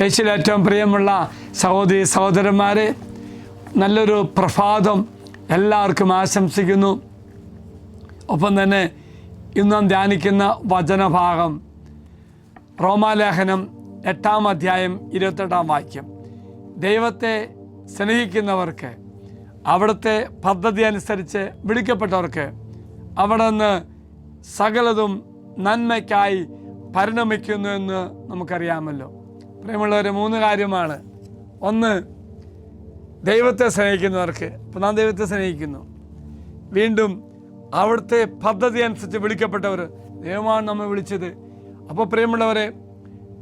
യേശുവിൽ ഏറ്റവും പ്രിയമുള്ള സഹോദരി സഹോദരന്മാരെ നല്ലൊരു പ്രഭാതം എല്ലാവർക്കും ആശംസിക്കുന്നു. ഒപ്പം തന്നെ ഇന്നും ധ്യാനിക്കുന്ന വചനഭാഗം റോമാലേഖനം എട്ടാം അധ്യായം ഇരുപത്തെട്ടാം വാക്യം. ദൈവത്തെ സ്നേഹിക്കുന്നവർക്ക് അവിടുത്തെ പദ്ധതി അനുസരിച്ച് വിളിക്കപ്പെട്ടവർക്ക് അവിടെ നിന്ന് സകലതും നന്മയ്ക്കായി പരിണമിക്കുന്നു എന്ന് നമുക്കറിയാമല്ലോ. പ്രിയമുള്ളവർ മൂന്ന് കാര്യമാണ്. ഒന്ന് ദൈവത്തെ സ്നേഹിക്കുന്നവർക്ക്. ഇപ്പം നാം ദൈവത്തെ സ്നേഹിക്കുന്നു. വീണ്ടും അവിടുത്തെ പദ്ധതി അനുസരിച്ച് വിളിക്കപ്പെട്ടവർ ദൈവമാണ് നമ്മെ വിളിച്ചത്. അപ്പോൾ പ്രിയമുള്ളവരെ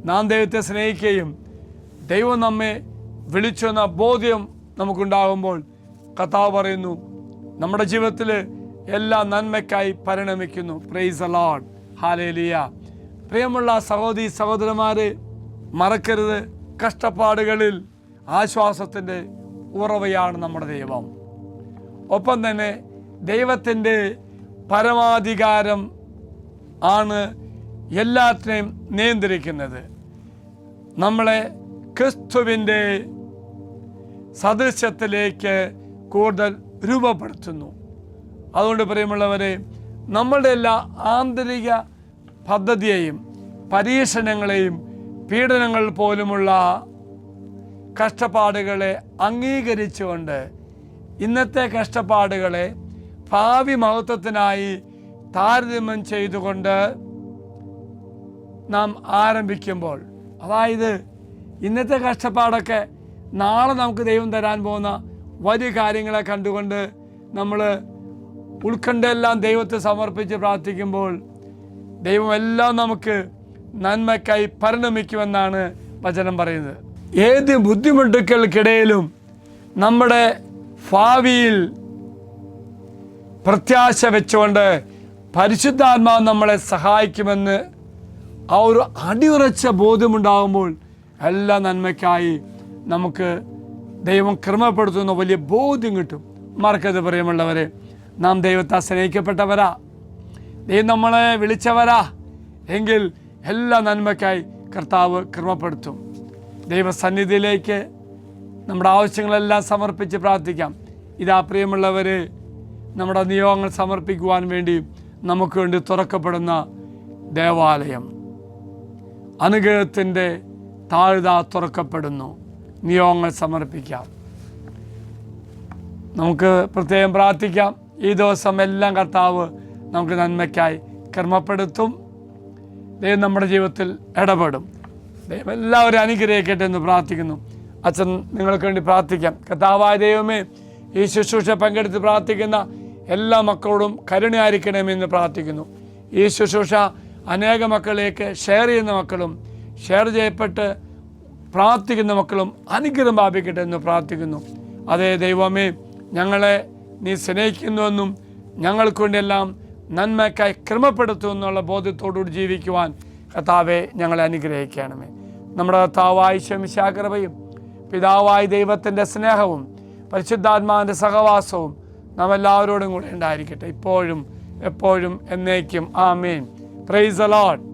നാം ദൈവത്തെ സ്നേഹിക്കുകയും ദൈവം നമ്മെ വിളിച്ചു എന്ന ബോധ്യം നമുക്കുണ്ടാകുമ്പോൾ കഥാവ് പറയുന്നു നമ്മുടെ ജീവിതത്തിൽ എല്ലാ നന്മയ്ക്കായി പരിണമിക്കുന്നു. പ്രൈസ് അലോഡ് ഹാലേലിയ പ്രിയമുള്ള സഹോദരി സഹോദരന്മാരെ മറക്കരുത്. കഷ്ടപ്പാടുകളിൽ ആശ്വാസത്തിന്റെ ഉറവയാണ് നമ്മുടെ ദൈവം. ഒപ്പം തന്നെ ദൈവത്തിന്റെ പരമാധികാരം ആണ് എല്ലാത്തിനെയും നിയന്ത്രിക്കുന്നത്. നമ്മളെ ക്രിസ്തുവിന്റെ സദൃശ്യത്തിലേക്ക് കൂടുതൽ രൂപപ്പെടുത്തുന്നു. അതുകൊണ്ട് പ്രിയമുള്ളവരെ നമ്മളുടെ എല്ലാ ആന്തരിക പദ്ധതിയെയും പരീക്ഷണങ്ങളെയും പീഡനങ്ങൾ പോലുമുള്ള കഷ്ടപ്പാടുകളെ അംഗീകരിച്ചുകൊണ്ട് ഇന്നത്തെ കഷ്ടപ്പാടുകളെ ഭാവി മഹത്വത്തിനായി താരതമ്യം ചെയ്തുകൊണ്ട് നാം ആരംഭിക്കുമ്പോൾ അതായത് ഇന്നത്തെ കഷ്ടപ്പാടൊക്കെ നാളെ നമുക്ക് ദൈവം തരാൻ പോകുന്ന വലിയ കാര്യങ്ങളെ കണ്ടുകൊണ്ട് നമ്മൾ ഉൾക്കണ്ടെല്ലാം ദൈവത്തെ സമർപ്പിച്ച് പ്രാർത്ഥിക്കുമ്പോൾ ദൈവം എല്ലാം നമുക്ക് നന്മയ്ക്കായി പരിണമിക്കുമെന്നാണ് വചനം പറയുന്നത്. ഏത് ബുദ്ധിമുട്ടുകൾക്കിടയിലും നമ്മുടെ ഭാവിയിൽ പ്രത്യാശ വെച്ചുകൊണ്ട് പരിശുദ്ധാത്മാവ് നമ്മളെ സഹായിക്കുമെന്ന് ആ ഒരു അടിയുറച്ച ബോധ്യമുണ്ടാകുമ്പോൾ എല്ലാ നന്മയ്ക്കായി നമുക്ക് ദൈവം ക്രമപ്പെടുത്തുന്ന വലിയ ബോധ്യം കിട്ടും. മറക്കത് പ്രിയമുള്ളവരെ. നാം ദൈവത്തെ സ്നേഹിക്കപ്പെട്ടവരാ ദൈവം നമ്മളെ വിളിച്ചവരാ. എങ്കിൽ എല്ലാ നന്മയ്ക്കായി കർത്താവ് ക്രമപ്പെടുത്തും ദൈവസന്നിധിയിലേക്ക് നമ്മുടെ ആവശ്യങ്ങളെല്ലാം സമർപ്പിച്ച് പ്രാർത്ഥിക്കാം. ഇതാ പ്രിയമുള്ളവർ നമ്മുടെ നിയോഗങ്ങൾ സമർപ്പിക്കുവാൻ വേണ്ടി നമുക്ക് വേണ്ടി തുറക്കപ്പെടുന്ന ദേവാലയം. അനുഗ്രഹത്തിന്റെ താഴ്ത തുറക്കപ്പെടുന്നു. നിയോഗങ്ങൾ സമർപ്പിക്കാം. നമുക്ക് പ്രത്യേകം പ്രാർത്ഥിക്കാം. ഈ ദിവസം എല്ലാം കർത്താവ് നമുക്ക് നന്മയ്ക്കായി കർമ്മപ്പെടുത്തും. ദൈവം നമ്മുടെ ജീവിതത്തിൽ ഇടപെടും. ദൈവം എല്ലാവരും അനുഗ്രഹിക്കട്ടെ എന്ന് പ്രാർത്ഥിക്കുന്നു. അച്ഛൻ നിങ്ങൾക്ക് വേണ്ടി പ്രാർത്ഥിക്കാം. കഥാവായ ദൈവമേ ഈ ശുശ്രൂഷ പങ്കെടുത്ത് പ്രാർത്ഥിക്കുന്ന എല്ലാ മക്കളോടും കരുണയായിരിക്കണമെന്ന് പ്രാർത്ഥിക്കുന്നു. ഈ ശുശ്രൂഷ അനേക മക്കളിലേക്ക് ഷെയർ ചെയ്യുന്ന മക്കളും ഷെയർ ചെയ്യപ്പെട്ട് പ്രാർത്ഥിക്കുന്ന മക്കളും അനുഗ്രഹം പ്രാപിക്കട്ടെ എന്ന് പ്രാർത്ഥിക്കുന്നു. അതേ ദൈവമേ ഞങ്ങളെ നീ സ്നേഹിക്കുന്നുവെന്നും ഞങ്ങൾക്ക് വേണ്ടിയെല്ലാം നന്മയ്ക്കായി ക്രമപ്പെടുത്തും എന്നുള്ള ബോധ്യത്തോടുകൂടി ജീവിക്കുവാൻ കർത്താവെ ഞങ്ങളെ അനുഗ്രഹിക്കണമേ. നമ്മുടെ കർത്താവായ ശമിശാകൃപയും പിതാവായ ദൈവത്തിന്റെ സ്നേഹവും പരിശുദ്ധാത്മാവിന്റെ സഹവാസവും നാം എല്ലാവരോടും കൂടെ ഉണ്ടായിരിക്കട്ടെ. ഇപ്പോഴും എപ്പോഴും എന്നേക്കും. ആ ആമേൻ പ്രൈസ് അലോട്ട്